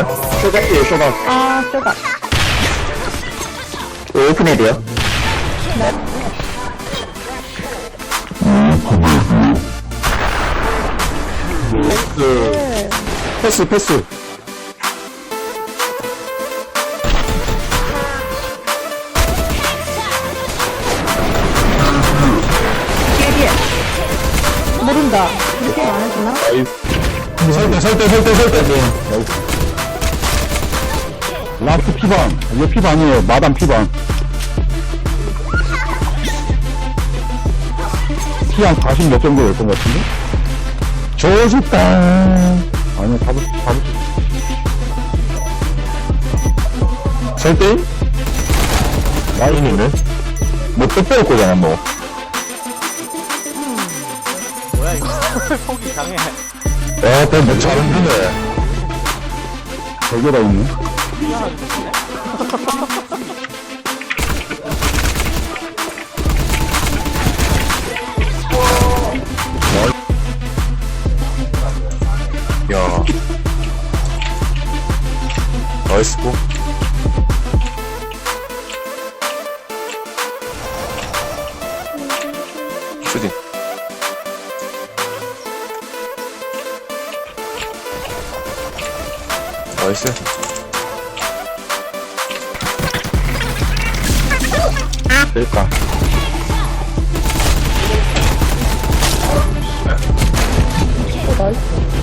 있어요? 쇼다이에요, 쇼다. 아, 쏘다. 오픈헤드요? 그, 패스, 패스. 모른다. 이렇게 안 해주나? 설대, 설대, 설대, 설대. 라스트 피반. 이거 피반이에요. 마담 피반. 피한 40몇 정도 였던 것 같은데? 좋습다. 아니요, 잡을, 잡을 수. 설대? 라인이네? 뭐, 뜻대로 거잖아, 뭐. 뭐야 이거 폭이 강해 야, 너뭐 잘했네. 저기다 있네. 야. 나이스 고. 슈딩. 나이스. 됐다.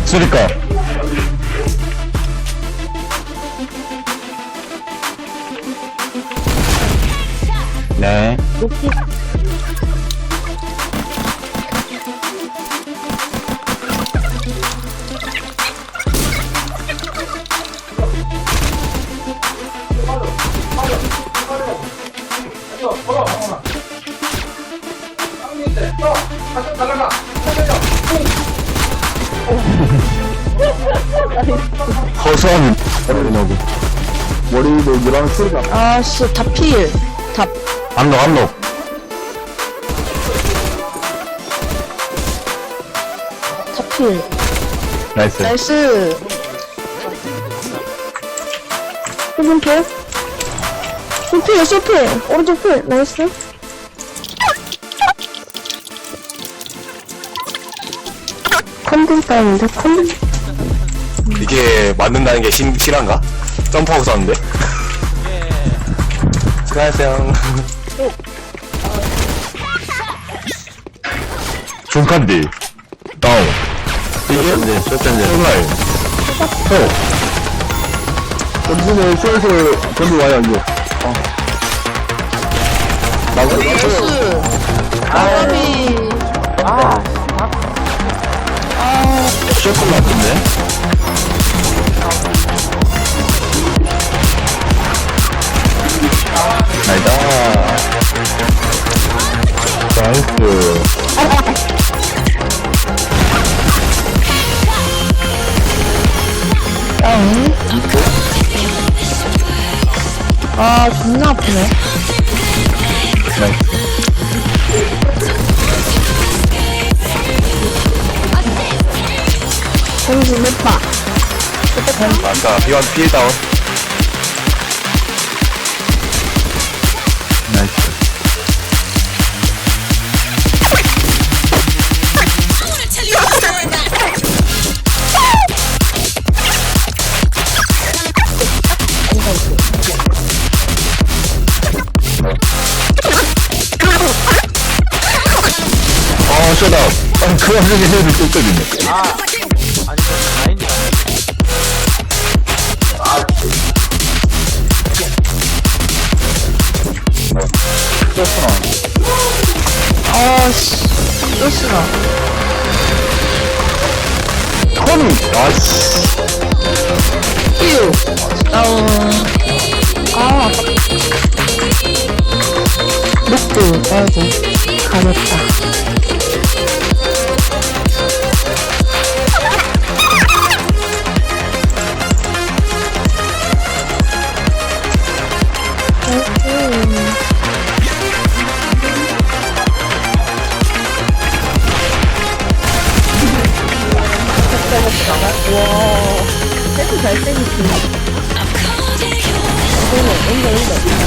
쓰리까. 네. 높이. 허수아비. 머리나고. 머리도 일하는 소리가. 아, 씨, 다 필. 다, 안록, 안록. 다 필. 나이스. 나이스. 오른 필? 소필, 소필. 오른쪽 필. 나이스. 컨디 따인데, 컨디. 이게 맞는다는 게 신, 실한가? 점프하고 쐈는데? 수고하세요. 중칸디. 다운. 이게? 네, 쇼텐데. 쇼라인. 호. 점수는 쇼에서 전부 와요, 이거. 어. 나고, 나이스. 아비. 쇼트 같은데? 나이다. 나이스. 아, 존나 아프네. 나이스. 못 봐. 맞다. 비원 피해 다운. 나이스. 어, 쇼다. 아, 그 와중에 헤드 뚝뚝이네. 아 쇼스나. 아, 씨. 또 쓰나. 커닝! 아씨. 휴. 다운. 아, 아깝다. 녹두. 아이고. 가렸다. 잘생겼지. 존나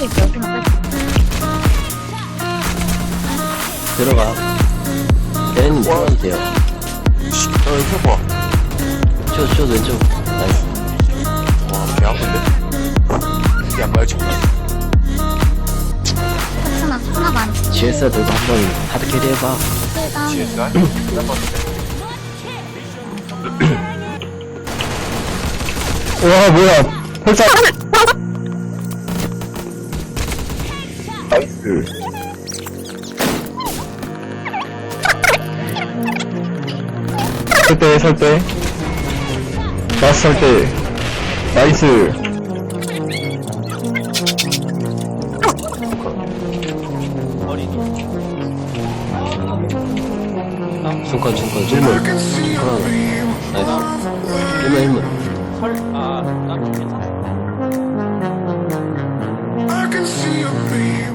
있어, 들어가. 벤 들어가도 돼요. 씨, 어, 이거 봐. 저, 저 왼쪽. 나이스. 와, 개 아픈데. 이게 안 말지. 하나, 하나가 안 GS 들고 한번 하드 캐리 해봐. 일단, GSR? 와, 뭐야. 펄짝. 설대, 설대. 나스 설대. 나이스. 중간, 중간, 질문. 하나. 나이스. 일문, 일문. 설, 아, 난 괜찮아. I can see a beam